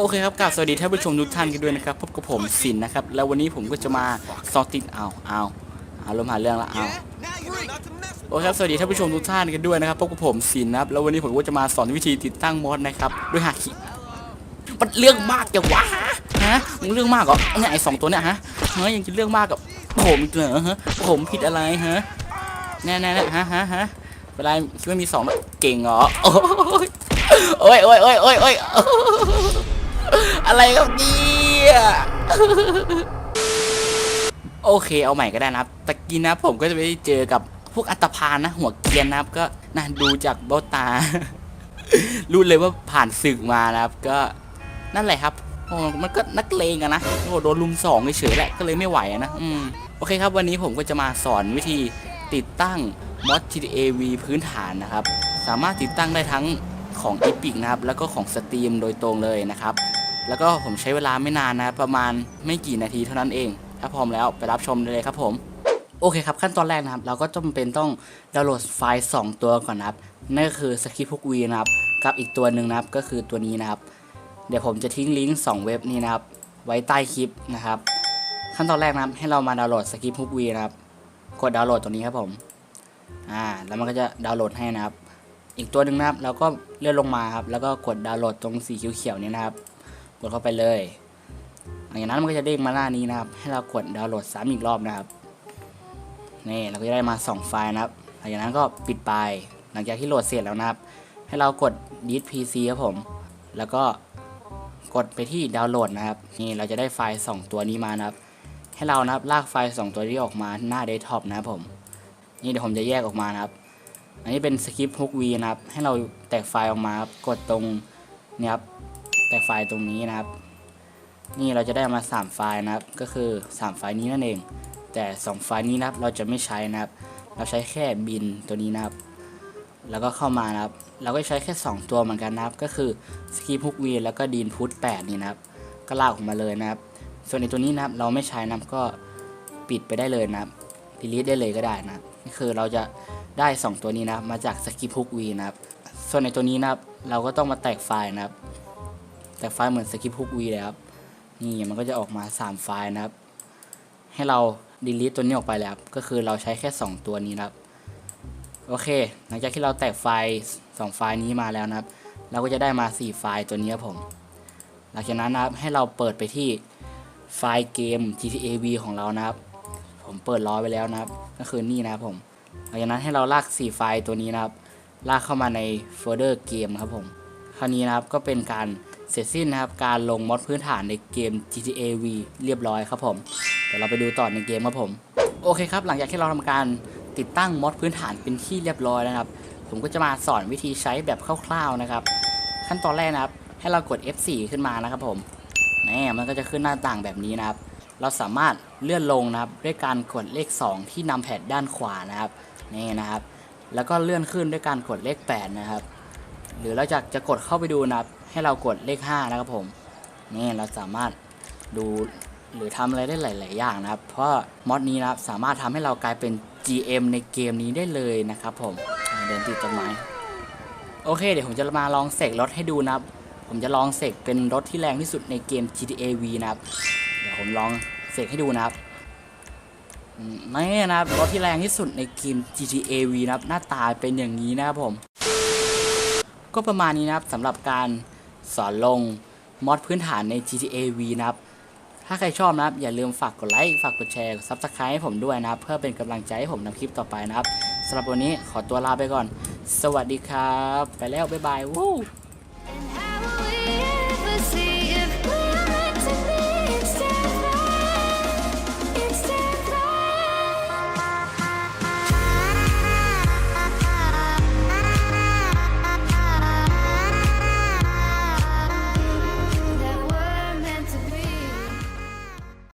โอเคครับกราบสวัสดีท่านผู้ชมทุกท่านกันด้วยนะครับพบกับผมสินนะครับ แล้ววันนี้ผมก็จะมาสอนติดเอาเอาเอาลมหาเรื่องละเอาโอเคครับสวัสดีท่านผู้ชมทุกท่านกันด้วยนะครับพบกับผมสินนะครับแล้ววันนี้ผมก็จะมาสอนวิธีติดตั้งมอดนะครับด้วยฮาคิมันเรื่องมากจังวะฮะมึงเรื่องมากเหรอเนี่ยไอสองตัวเนี่ยฮะเฮ้ยยังจะเรื่องมากกับผมเหรอฮะผมผิดอะไรฮะแน่ๆๆฮะฮะฮะเวลาคิดว่ามีสองเก่งเหรอโอ้ยโอ้ยโอ้ยโอ้ยโอ้ย อะไรครับเนี่ยโอเคเอาใหม่ก็ได้นะครับตะกี้นะผมก็จะไปเจอกับพวกอัตภานนะ หัวเกรียนนะครับ ก็นะดูจากเบ้าตา รู้เลยว่าผ่านศึกมานะครับ ก็นั่นแหละครับโอ้มันก็นักเลงอะนะโอ้โดนลุมสองเฉยๆแหละก็เลยไม่ไหวอะนะอืมโอเคครับ วันนี้ผมก็จะมาสอนวิธีติดตั้งมอด GTA V พื้นฐานนะครับ สามารถติดตั้งได้ทั้งของ Epic นะครับ แล้วก็ของ Steam โดยตรงเลยนะครับ แล้วก็ผมใช้เวลาไม่นานนะครับประมาณไม่กี่นาทีเท่านั้นเอง ถ้าพร้อมแล้วไปรับชมได้เลยครับผมโอเคครับ ขั้นตอนแรกนะครับ เราก็จำเป็นต้องดาวน์โหลดไฟล์ 2 ตัวก่อนนะครับ นั่นก็คือสคริปต์พวกวีนะครับ กับอีกตัวหนึ่งนะครับก็คือตัวนี้นะครับ เดี๋ยวผมจะทิ้งลิงก์2เว็บนี้นะครับ ไว้ใต้คลิปนะครับ ขั้นตอนแรกนะครับให้เรามาดาวน์โหลดสคริปต์พวกวีนะครับ กดดาวน์โหลดตัวนี้ครับผมอ่าแล้วมันก็จะดาวน์โหลดให้นะครับ อีกตัวหนึ่งนะครับเราก็เลื่อนลงมาครับแล้วก็กดดาวน์โหลดตรงสีเขียวๆนี้นะครับ กดเข้าไปเลยหลังจากนั้นมันก็จะเด้งมาหน้านี้นะครับ ให้เรากดดาวน์โหลดซ้ำอีกรอบนะครับนี่เราก็จะได้มา 2 ไฟล์นะครับ หลังจากนั้นก็ปิดไป หลังจากที่โหลดเสร็จแล้วนะครับ ให้เรากด delete pc ครับผม แล้วก็กดไปที่ดาวน์โหลดนะครับ นี่เราจะได้ไฟล์ 2 ตัวนี้มานะครับ ให้เรานะครับลากไฟล์ 2 ตัวนี้ออกมาหน้าเดสก์ท็อปนะครับผม นี่เดี๋ยวผมจะแยกออกมานะครับ อันนี้เป็นสคริปต์ฮุกวีนะครับ ให้เราแตกไฟล์ออกมาครับ กดตรงนี่ครับ แตกไฟล์ตรงนี้นะครับ นี่เราจะได้มา 3 ไฟล์นะครับ ก็คือ 3 ไฟล์นี้นั่นเอง แต่ 2 ไฟล์นี้นะครับเราจะไม่ใช้นะครับ เราใช้แค่บินตัวนี้นะครับ แล้วก็เข้ามานะครับ เราก็ใช้แค่ 2 ตัวเหมือนกันนะครับ ก็คือสกีพุกวีแล้วก็ดีนพุท8นี่นะครับ ก็ลากออกมาเลยนะครับ ส่วนในตัวนี้นะครับเราไม่ใช้นะครับก็ปิดไปได้เลยนะครับ delete ได้เลยก็ได้นะครับนี่คือเราจะได้ 2 ตัวนี้นะครับมาจากสกีพุกวีนะครับ ส่วนในตัวนี้นะครับเราก็ต้องมาแตกไฟล์นะครับ แตกไฟล์เหมือนสกีพุกวีเลยครับ นี่มันก็จะออกมา 3 ไฟล์นะครับ ให้เรา delete ตัวนี้ออกไปแล้วครับ ก็คือเราใช้แค่ 2 ตัวนี้นะครับ โอเค หลังจากที่เราแตกไฟล์ 2 ไฟล์นี้มาแล้วนะครับ เราก็จะได้มา 4 ไฟล์ตัวนี้ครับผม หลังจากนั้นนะครับ ให้เราเปิดไปที่ไฟล์เกม GTA V ของเรานะครับ ผมเปิดรอไว้แล้วนะครับ ก็คือนี่นะครับผม หลังจากนั้นให้เราลาก 4 ไฟล์ตัวนี้นะครับ ลากเข้ามาในโฟลเดอร์เกมครับผม คราวนี้นะครับ ก็เป็นการ เสร็จสิ้นนะครับการลงมอดพื้นฐานในเกม GTA V เรียบร้อยครับผมเดี๋ยวเราไปดูต่อในเกมครับผม โอเคครับ หลังจากที่เราทำการติดตั้งมอดพื้นฐานเป็นที่เรียบร้อยแล้วนะครับผมก็จะมาสอนวิธีใช้แบบคร่าวๆนะครับ ขั้นตอนแรกนะครับ ให้เรากด F4 ขึ้นมานะครับผมนี่มันก็จะขึ้นหน้าต่างแบบนี้นะครับ เราสามารถเลื่อนลงนะครับ ด้วยการกดเลข 2 ที่นำแพดด้านขวานะครับนี่นะครับ แล้วก็เลื่อนขึ้นด้วยการกดเลข 8 นะครับ หรือเราจะจะกดเข้าไปดูนะครับ ให้เรากดเลข 5 นะครับผมนี่เราสามารถดูหรือทำอะไรได้หลาย ๆ อย่างนะครับ เพราะมอดนี้นะครับสามารถทำให้เรากลายเป็น GM ในเกมนี้ได้เลยนะครับผมเดินติดต้นไม้โอเค เดี๋ยวผมจะมาลองเสกรถให้ดูนะครับ ผมจะลองเสกเป็นรถที่แรงที่สุดในเกม GTA V นะครับ เดี๋ยวผมลองเสกให้ดูนะครับนี่นะครับรถที่แรงที่สุดในเกม GTA V นะครับ หน้าตาเป็นอย่างนี้นะครับผม ก็ประมาณนี้นะครับสำหรับการสอนลงมอดพื้นฐานใน GTA V นะครับ ถ้าใครชอบนะครับ อย่าลืมฝากกดไลค์ ฝากกดแชร์ กดซับสไครต์ให้ผมด้วยนะครับ เพื่อเป็นกำลังใจให้ผมทำคลิปต่อไปนะครับสำหรับวันนี้ขอตัวลาไปก่อน สวัสดีครับ ไปแล้ว บ๊ายบายวู้